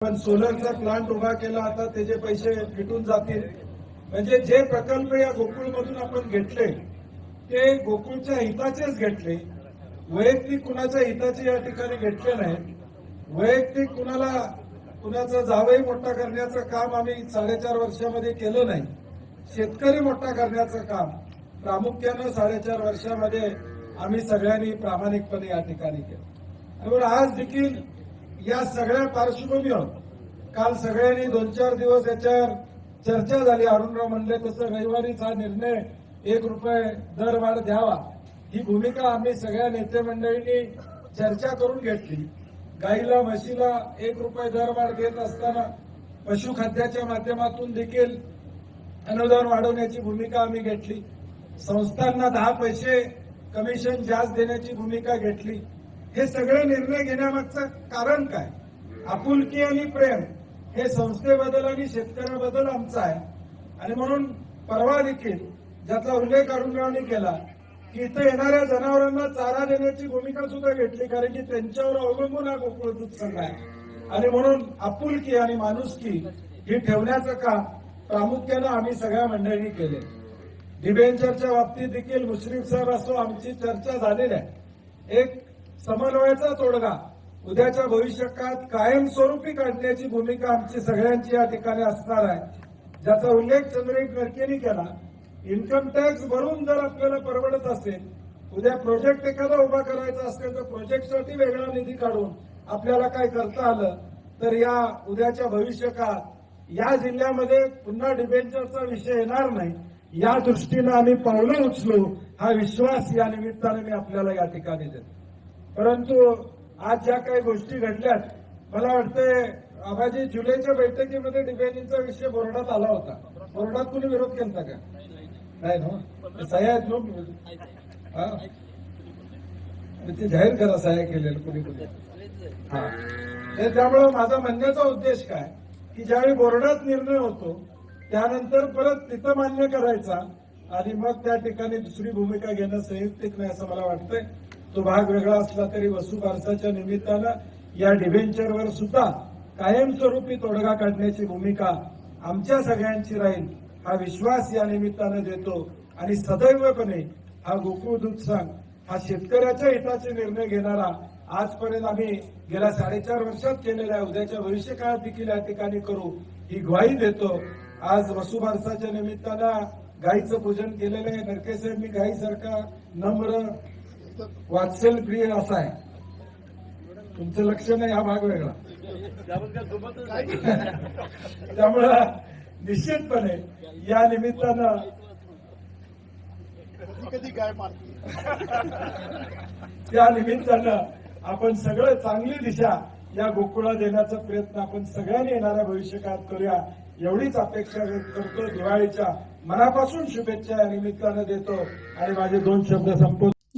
पण सोलरचा प्लांट उभा केला आता त्याचे पैसे फिटून जातील. म्हणजे जे प्रकल्प या गोकुळमधून आपण घेतले ते गोकुळच्या हिताचेच घेतले. वैयक्तिक कुणाच्या हिताचे या ठिकाणी घेतले नाही. वैयक्तिक कुणाला कुणाचा जावही मोठा करण्याचं काम आम्ही साडेचार वर्षामध्ये केलं नाही. शेतकरी मोठा करण्याचं काम प्रामुख्यानं साडेचार वर्षामध्ये आम्ही सगळ्यांनी प्रामाणिकपणे या ठिकाणी केलं. त्यामुळे आज देखील या सगळ्या पार्श्वभूमीवर काल सगळ्यांनी दोन चार दिवस याच्यावर चर्चा झाली. अरुणराव म्हणले तसं रविवारीच हा निर्णय एक रुपये दरवाढ द्यावा. ही भूमिका आम्ही सगळ्या नेते मंडळींनी चर्चा करून घेतली. गाईला म्हशीला एक रुपये दरवाढ देत असताना पशुखाद्याच्या माध्यमातून देखील अनुदान वाढवण्याची भूमिका आम्ही घेतली. संस्थांना दहा पैसे कमिशन जास्त देण्याची भूमिका घेतली. हे सगळे निर्णय घेण्यामागचं कारण काय? आपुलकी आणि प्रेम हे संस्थेबद्दल आणि शेतकऱ्याबद्दल आमचं आहे. आणि म्हणून परवा देखील ज्याचा उल्लेख अरुणरावनी केला की इथं येणाऱ्या जनावरांना चारा देण्याची भूमिका सुद्धा घेतली कारण की त्यांच्यावर अवलंबून हा गोकुळ दूध संघ आहे. आणि म्हणून आपुलकी आणि माणुसकी ही ठेवण्याचं काम प्रामुख्यानं आम्ही सगळ्या मंडळींनी केले. डिबेंचरच्या बाबतीत देखील मुश्रीफ साहेब असो आमची चर्चा झालेली आहे. एक समन्वयाचा तोडगा. उद्याच्या भविष्यकाळात कायमस्वरूपी काढण्याची भूमिका आमची सगळ्यांची या ठिकाणी असणार आहे. ज्याचा उल्लेख चंद्रजित गडकरी केला. इन्कम टॅक्स भरून जर आपल्याला परवडत असेल उद्या प्रोजेक्ट एखादा उभा करायचा असेल तर प्रोजेक्टसाठी वेगळा निधी काढून आपल्याला काय करता आलं तर या उद्याच्या भविष्यकाळात या जिल्ह्यामध्ये पुन्हा डिबेंचरचा विषय येणार नाही. या दृष्टीनं आम्ही पावलं उचलू हा विश्वास या निमित्ताने मी आपल्याला या ठिकाणी देतो. परंतु आज ज्या काही गोष्टी घडल्यात मला वाटतंय आबाजी जुलैच्या बैठकीमध्ये डिबेंचरचा विषय बोर्डात आला होता. बोर्डात कुणी विरोध केला का? नाही ना सह्या आहेत ते जाहीर करा सह्या केलेलं कुणी कुणी. हा. तर त्यामुळं माझा म्हणण्याचा उद्देश काय? की ज्यावेळी बोर्डात निर्णय होतो त्यानंतर परत तिथं मान्य करायचा आणि मग त्या ठिकाणी दुसरी भूमिका घेणं संयुक्तिक नाही असं मला वाटतंय. तो भाग वेगळा असला तरी वसू बारसाच्या निमित्तानं या डिव्हेंचरवर सुद्धा कायमस्वरूपी तोडगा काढण्याची भूमिका आमच्या सगळ्यांची राहील हा विश्वास या निमित्तानं देतो. आणि सदैवपणे हा गोकुळ दूध संघ हा शेतकऱ्याच्या हिताचे निर्णय घेणारा आजपर्यंत आम्ही गेल्या साडेचार वर्षात केलेला आहे उद्याच्या भविष्य काळात देखील या ठिकाणी करू ही ग्वाही देतो. आज वसुबारसाच्या निमित्तानं गाईचं पूजन केलेलं आहे. नरकेसाहेब मी गाईसारखा नम्र वात्सल प्रिय असा आहे. तुमचं लक्ष नाही हा भाग वेगळा. त्यामुळं निश्चितपणे या निमित्तानं कधी काय त्या निमित्तानं आपण सगळं चांगली दिशा या गोकुळा देण्याचा प्रयत्न आपण सगळ्यांनी येणाऱ्या भविष्यकाळात करूया. एवढीच अपेक्षा व्यक्त करतो दिवाळीच्या मनापासून शुभेच्छा या निमित्तानं देतो. आणि माझे दोन शब्द संपवतो.